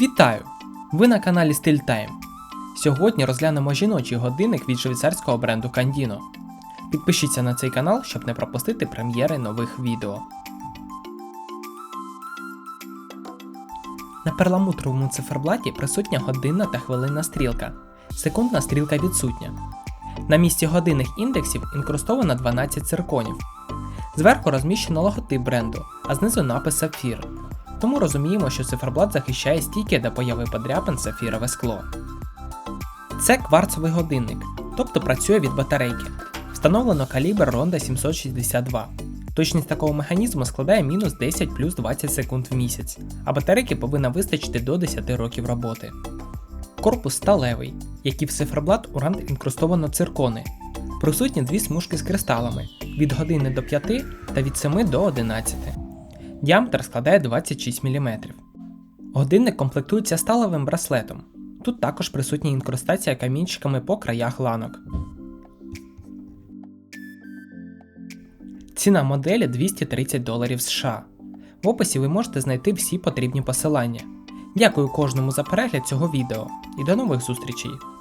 Вітаю! Ви на каналі Style Time. Сьогодні розглянемо жіночий годинник від швейцарського бренду Candino. Підпишіться на цей канал, щоб не пропустити прем'єри нових відео. На перламутровому циферблаті присутня годинна та хвилинна стрілка. Секундна стрілка відсутня. На місці годинних індексів інкрустовано 12 цирконів. Зверху розміщено логотип бренду, а знизу напис Сапфір. Тому розуміємо, що циферблат захищає стійке до появи подряпин сапфірове скло. Це кварцовий годинник, тобто працює від батарейки. Встановлено калібр Ronda 762. Точність такого механізму складає мінус 10 плюс 20 секунд в місяць, а батарейки повинна вистачити до 10 років роботи. Корпус сталевий, як і в циферблат у рант інкрустовано циркони. Присутні дві смужки з кристалами від години до 5 та від 7 до 11. Діаметр складає 26 мм. Годинник комплектується сталевим браслетом. Тут також присутня інкрустація камінчиками по краях ланок. Ціна моделі 230 доларів США. В описі ви можете знайти всі потрібні посилання. Дякую кожному за перегляд цього відео і до нових зустрічей!